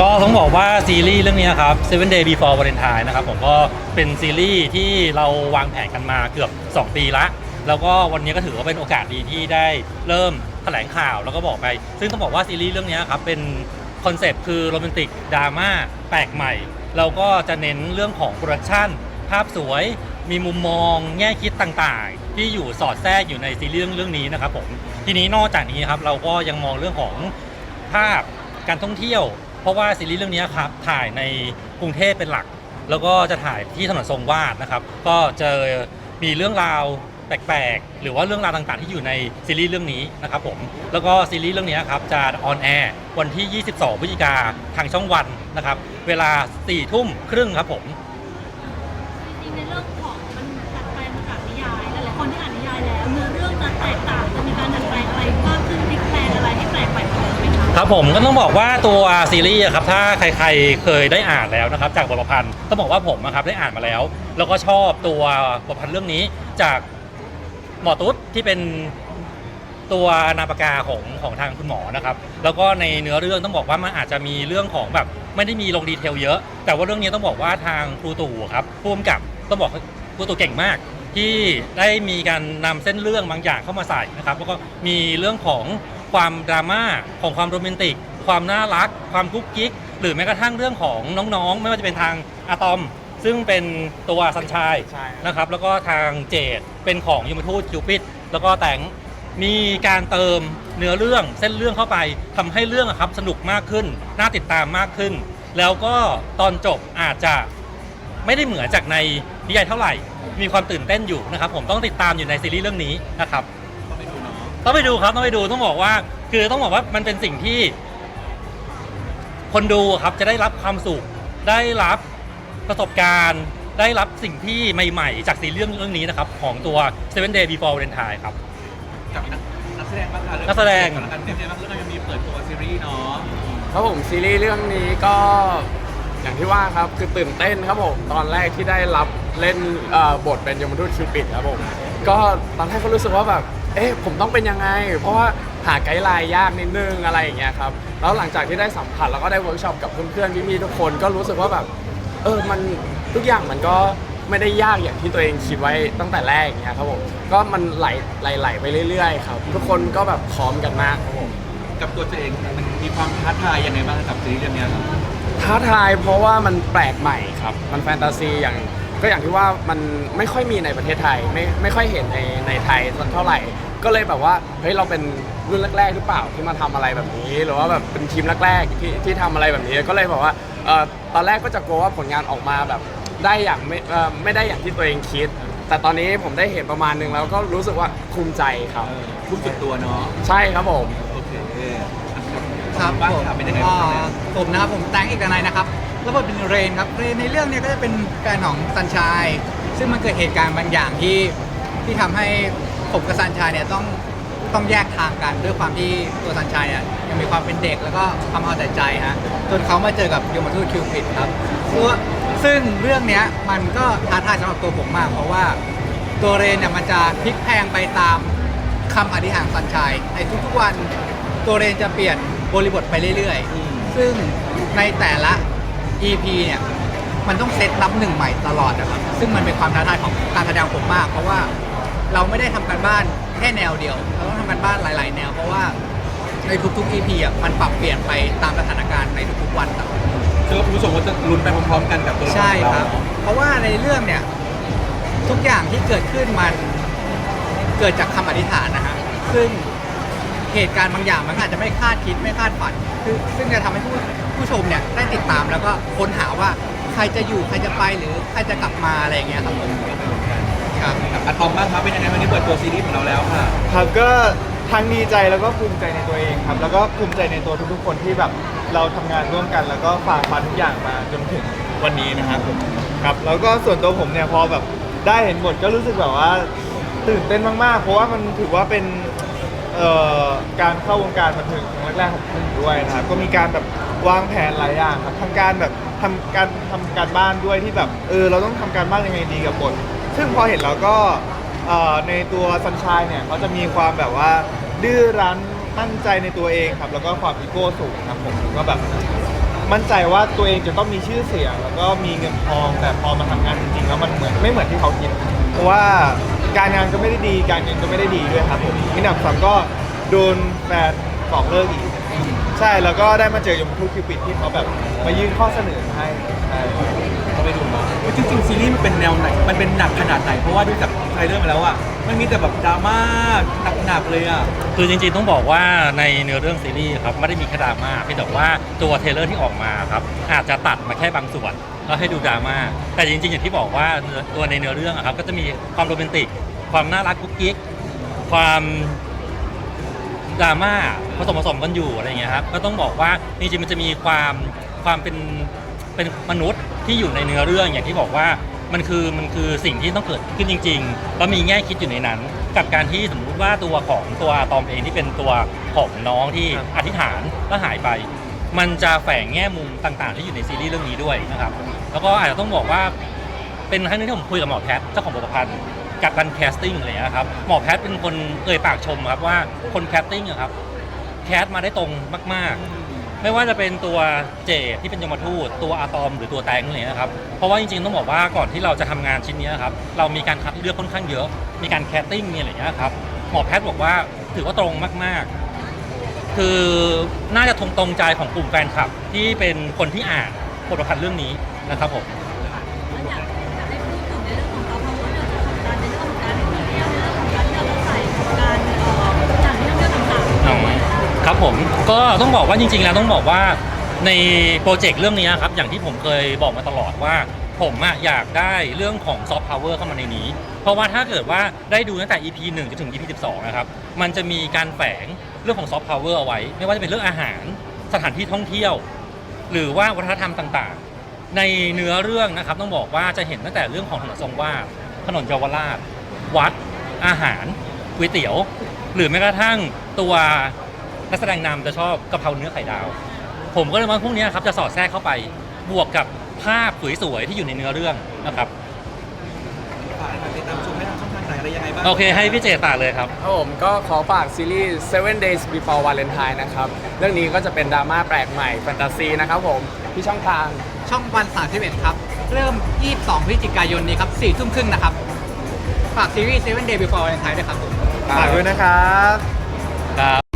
ก็ต้องบอกว่าซีรีส์เรื่องนี้ครับ Seven Day Before Valentine นะครับผมก็เป็นซีรีส์ที่เราวางแผนกันมาเกือบ 2 ปีละ แล้วก็วันนี้ก็ถือว่าเป็นโอกาสดีที่ได้เริ่มแถลงข่าวแล้วก็บอกไป ซึ่งต้องบอกว่าซีรีส์เรื่องนี้ครับเป็นคอนเซปต์คือโรแมนติกดราม่าแปลกใหม่ เราก็จะเน้นเรื่องของโปรดักชันภาพสวย มีมุมมอง แง่คิดต่างๆ ที่อยู่สอดแทรกอยู่ในซีรีส์เรื่องนี้นะครับผมทีนี้นอกจากนี้ครับเราก็ยังมองเรื่องของภาพการท่องเที่ยว เพราะว่าซีรีส์เรื่องนี้ครับถ่ายในกรุงเทพเป็นหลัก แล้วก็จะถ่ายที่ถนนทรงวาดนะครับ ก็เจอมีเรื่องราวแปลกๆ หรือว่าเรื่องราวต่างๆ ที่อยู่ในซีรีส์เรื่องนี้นะครับผมแล้วก็ซีรีส์เรื่องนี้ครับจะออนแอร์วันที่ 22 พฤศจิกาทางช่องวันนะครับ เวลา4ทุ่มครึ่งครับผม ครับผมก็ต้องบอกว่าตัวซีรีส์ครับถ้าใครๆเคยได้อ่านแล้วนะครับจากบทประพันธ์ต้องบอกว่าผมนะครับได้อ่านมาแล้ว แล้วก็ชอบตัวบทประพันธ์เรื่องนี้จากหมอตุ๊ดที่เป็นตัวนามปากกาของของทางคุณหมอนะครับ แล้วก็ในเนื้อเรื่องต้องบอกว่ามันอาจจะมีเรื่องของแบบไม่ได้มีลงดีเทลเยอะ แต่ว่าเรื่องนี้ต้องบอกว่าทางครูตู่ครับผู้กำกับต้องบอกครูตู่เก่งมาก ที่ได้มีการนำเส้นเรื่องบางอย่างเข้ามาใส่นะครับแล้วก็มีเรื่องของ ความดราม่าของความโรแมนติก ความน่ารัก ความกุ๊กกิ๊ก หรือแม้กระทั่งเรื่องของน้องๆ ไม่ว่าจะเป็นทางอะตอม ซึ่งเป็นตัวสัญชัยใช่ นะครับ แล้วก็ทางเจดเป็นของยมทูตคิวปิด แล้วก็แต่งมีการเติมเนื้อเรื่องเส้นเรื่องเข้าไปทำให้เรื่องอะครับสนุกมากขึ้น น่าติดตามมากขึ้น แล้วก็ตอนจบอาจจะ ไม่ได้เหมือนจากในนิยายเท่าไหร่ มีความตื่นเต้นอยู่นะครับ ผมต้องติดตามอยู่ในซีรีส์เรื่องนี้นะครับ ต้องไปดูเนาะต้องไปดูครับต้องไปดูต้องบอกว่า คือต้องบอกว่ามันเป็นสิ่งที่ คนดูครับจะได้รับความสุข ได้รับประสบการณ์ ได้รับสิ่งที่ใหม่ๆ จากซีรีส์เรื่องเรื่องนี้นะครับ ของตัว Seven Day Before Valentine ครับ กับนักนักแสดงบ้างค่ะนักแสดงกับการเตรียมใจบ้างเรื่องเรายังมีเปิดตัวซีรีส์เนาะครับผมซีรีส์เรื่องนี้ก็อย่างที่ว่าครับคือตื่นเต้นครับผมตอนแรกที่ได้รับเล่นเอ่อบทเป็นยมทูตคิวปิดครับผมก็ตอนแรกก็รู้สึกว่าแบบ เอ๊ะผมต้องเป็นยังไง เพราะว่าหาไกด์ไลน์ยากนิดนึงอะไรอย่างเงี้ยครับแล้วหลังจากที่ได้สัมผัสแล้วก็ได้เวิร์กช็อปกับเพื่อนๆพี่ๆทุกคนก็รู้สึกว่าแบบเออมันทุกอย่างมันก็ไม่ได้ยากอย่างที่ตัวเองคิดไว้ตั้งแต่แรกอย่างเงี้ยครับผมก็มันไหลไหลๆไปเรื่อยๆครับทุกคนก็แบบพร้อมกันมากครับผมกับตัวตัวเองมันมีความท้าทายยังไงบ้างกับซีรีส์เรื่องเนี้ยครับท้าทายเพราะว่ามันแปลกใหม่ครับ มันแฟนตาซีอย่าง ก็อย่างที่ว่ามันไม่ค่อยมีในประเทศไทย ไม่ไม่ค่อยเห็นในในไทยสักเท่าไหร่ ก็เลยแบบว่าเฮ้ยเราเป็นรุ่นแรกๆหรือเปล่าที่มาทำอะไรแบบนี้ หรือว่าแบบเป็นทีมแรกๆที่ที่ทำอะไรแบบนี้ก็เลยบอกว่าเอ่อตอนแรกก็จะกลัวว่าผลงานออกมาแบบได้อย่างไม่เอ่อไม่ได้อย่างที่ตัวเองคิด แต่ตอนนี้ผมได้เห็นประมาณนึงแล้วก็รู้สึกว่าภูมิใจครับ พูดสุดตัวเนาะใช่ครับผม โอเคครับบ้างผมครับเป็นยังไงอ่าบ้างเนี่ย ผมนะครับผมแตงเอกนายนะครับ แล้วบทเป็นเรนครับเรนในเรื่องเนี้ก็จะเป็นแฟนของซันชาย ซึ่งมันเกิดเหตุการณ์บางอย่างที่ที่ทำให้ผมกับซันชายเนี่ยต้องต้องแยกทางกันด้วยความที่ตัวซันชายเนี่ยยังมีความเป็นเด็กแล้วก็ความเอาแต่ใจฮะจนเขามาเจอกับยมทูตคิวปิดครับซึ่งซึ่งเรื่องเนี้ยมันก็ท้าทายสำหรับตัวผมมาก เพราะว่าตัวเรนเนี่ยมันจะพลิกแพลงไปตามคำอธิษฐานสัญชัยในทุกๆวันตัวเรนจะเปลี่ยนบริบทไปเรื่อยๆ ซึ่งในแต่ละ EP เนี่ยมันต้องเซตนับหนึ่งใหม่ตลอดนะครับซึ่งมันเป็นความท้าทายของการแสดงผมมาก เพราะว่าเราไม่ได้ทำการบ้านแค่แนวเดียว เราต้องทำการบ้านหลาย ๆ แนว เพราะว่าในทุกๆ EP อะมันปรับเปลี่ยนไปตามสถานการณ์ในทุกๆวันครับคือคุณผู้ชมก็จะลุ้นไปพร้อมๆ กันกับตัวละครใช่ของคเรารับเนาะเพราะว่าในเรื่องเนี่ย ทุกอย่างที่เกิดขึ้นมันเกิดจากคำอธิษฐานนะฮะซึ่งเหตุการณ์บางอย่างมันอาจจะไม่คาดคิดไม่คาดฝันคือซึ่งจะทำให้ผู้ ผู้ชมเนี่ยได้ติดตามแล้วก็ค้นหาว่าใครจะอยู่ใครจะไปหรือใครจะกลับมาอะไรอย่างเงี้ยครับผมครับ กับอะตอมบ้างครับเป็นยังไงวันนี้เปิดตัวซีรีส์ของเราแล้วค่ะ ครับก็ทั้งดีใจแล้วก็ภูมิใจในตัวเองครับ แล้วก็ภูมิใจในตัวทุกๆคนที่แบบเราทำงานร่วมกัน แล้วก็ฝ่าฟันทุกอย่างมาจนถึงวันนี้นะครับผมครับแล้วก็ส่วนตัวผมเนี่ยพอแบบได้เห็นบทก็รู้สึกแบบว่าตื่นเต้นมากๆ เพราะว่ามันถือว่าเป็นเอ่อการเข้าวงการบันเทิงครั้งแรกๆของผมด้วยนะครับก็มีการแบบ วางแผนหลายอย่างครับทำการแบบทำการทำการบ้านด้วยที่แบบเออเราต้องทำการบ้านยังไงดีกับบทซึ่งพอเห็นแล้วก็เอ่อในตัวซันชายเนี่ยเขาจะมีความแบบว่าดื้อรั้นมั่นใจในตัวเองครับ แล้วก็ความอีโก้สูงครับผมก็แบบ มั่นใจว่าตัวเองจะต้องมีชื่อเสียง แล้วก็มีเงินทองแต่พอมาทำงานจริงๆแล้วมันเหมือนไม่เหมือนที่เขาคิด เพราะว่าการงานก็ไม่ได้ดีการเงินก็ไม่ได้ดีด้วยครับผมมินับสัมก็โดนแฟนบอกเลิกอีก ใช่แล้วก็ได้มาเจอยมทูตคิวปิดที่เขาแบบมายื่นข้อเสนอให้ใช่เขาไปดูมาจริงๆซีรีส์มันเป็นแนวไหน มันเป็นหนักขนาดไหน เพราะว่าดูจากไทรลเลอร์มาแล้วอะ มันมีแต่แบบดราม่าหนักๆเลยอะ คือจริงๆต้องบอกว่าในเนื้อเรื่องซีรีส์ครับไม่ได้มีแค่ดราม่าเพียงแต่ว่าตัวเทรลเลอร์ที่ออกมาครับอาจจะตัดมาแค่บางส่วนแล้วให้ดูดราม่า แต่จริงๆอย่างที่บอกว่าเนื้อตัวในเนื้อเรื่องอะครับก็จะมีความโรแมนติก ความน่ารักกุ๊กกิ๊ก ความ ดราม่าผสมผสมกันอยู่อะไรอย่างเงี้ยครับก็ต้องบอกว่าจริงๆมันจะมีความความเป็นเป็นมนุษย์ที่อยู่ในเนื้อเรื่องอย่างที่บอกว่ามันคือมันคือสิ่งที่ต้องเกิดขึ้นจริงๆแล้วมีแง่คิดอยู่ในนั้น กับการที่สมมุติว่าตัวของตัวอะตอมเองที่เป็นตัวของน้องที่ครับอธิษฐานแล้วหายไป มันจะแฝงแง่มุมต่างๆ ที่อยู่ในซีรีส์เรื่องนี้ด้วยนะครับแล้วก็อาจจะต้องบอกว่าเป็นครั้งหนึงที่ผมคุยกับหมอแพทย์เจ้าของบทประพันธ์ กับการแคสติ้งอะไรอย่างเงี้ยครับหมอแพทย์เป็นคนเอ่ยปากชมครับว่าคนแคสติ้งอะครับแคสมาได้ตรงมาก ๆ ไม่ว่าจะเป็นตัวเจดที่เป็นยมทูตตัวอะตอมหรือตัวแตงอะไรอย่างเงี้ยครับเพราะว่าจริงๆต้องบอกว่าก่อนที่เราจะทำงานชิ้นเนี้ยครับเรามีการคัดเลือกค่อนข้างเยอะ มีการแคสติ้งมีอะไรอย่างเงี้ยครับหมอแพทย์บอกว่าถือว่าตรงมากๆ คือน่าจะตรงตรงใจของกลุ่มแฟนคลับที่เป็นคนที่อ่านบทประพันธ์เรื่องนี้นะครับผม ก็ต้องบอกว่าจริงๆแล้วต้องบอกว่าในโปรเจกต์เรื่องนี้ครับอย่างที่ผมเคยบอกมาตลอดว่า ผมอะอยากได้เรื่องของซอฟต์พาวเวอร์เข้ามาในนี้ เพราะว่าถ้าเกิดว่าได้ดูตั้งแต่ EP 1จนถึง EP 12 นะครับ มันจะมีการแฝงเรื่องของซอฟต์พาวเวอร์เอาไว้ ไม่ว่าจะเป็นเรื่องอาหารสถานที่ท่องเที่ยว หรือว่าวัฒนธรรมต่างๆ ในเนื้อเรื่องนะครับต้องบอกว่าจะเห็นตั้งแต่เรื่องของถนนทรงวาดถนนเยาวราช วัด อาหารก๋วยเตี๋ยว หรือแม้กระทั่งตัว นักแสดงนำจะชอบกะเพราเนื้อไข่ดาว ผมก็เลยว่าพวกเนี้ยครับจะสอดแทรกเข้าไปบวกกับภาพสวยๆที่อยู่ในเนื้อเรื่องนะครับฝากติดตามชมได้ทางช่องทางไหนอะไรยังไงบ้างโอเค ให้พี่เจตากเลยครับ ครับผมก็ขอฝากซีรีส์ Seven Days Before Valentine นะครับ เรื่องนี้ก็จะเป็นดราม่าแปลกใหม่แฟนตาซีนะครับผม ที่ช่องทาง ช่องวัน31ครับ เริ่ม 22 พฤศจิกายนนี้ครับ4ทุ่มครึ่งนะครับ ฝากซีรีส์ Seven Day Before Valentine ด้วยครับฝากด้วยนะครับ ครับ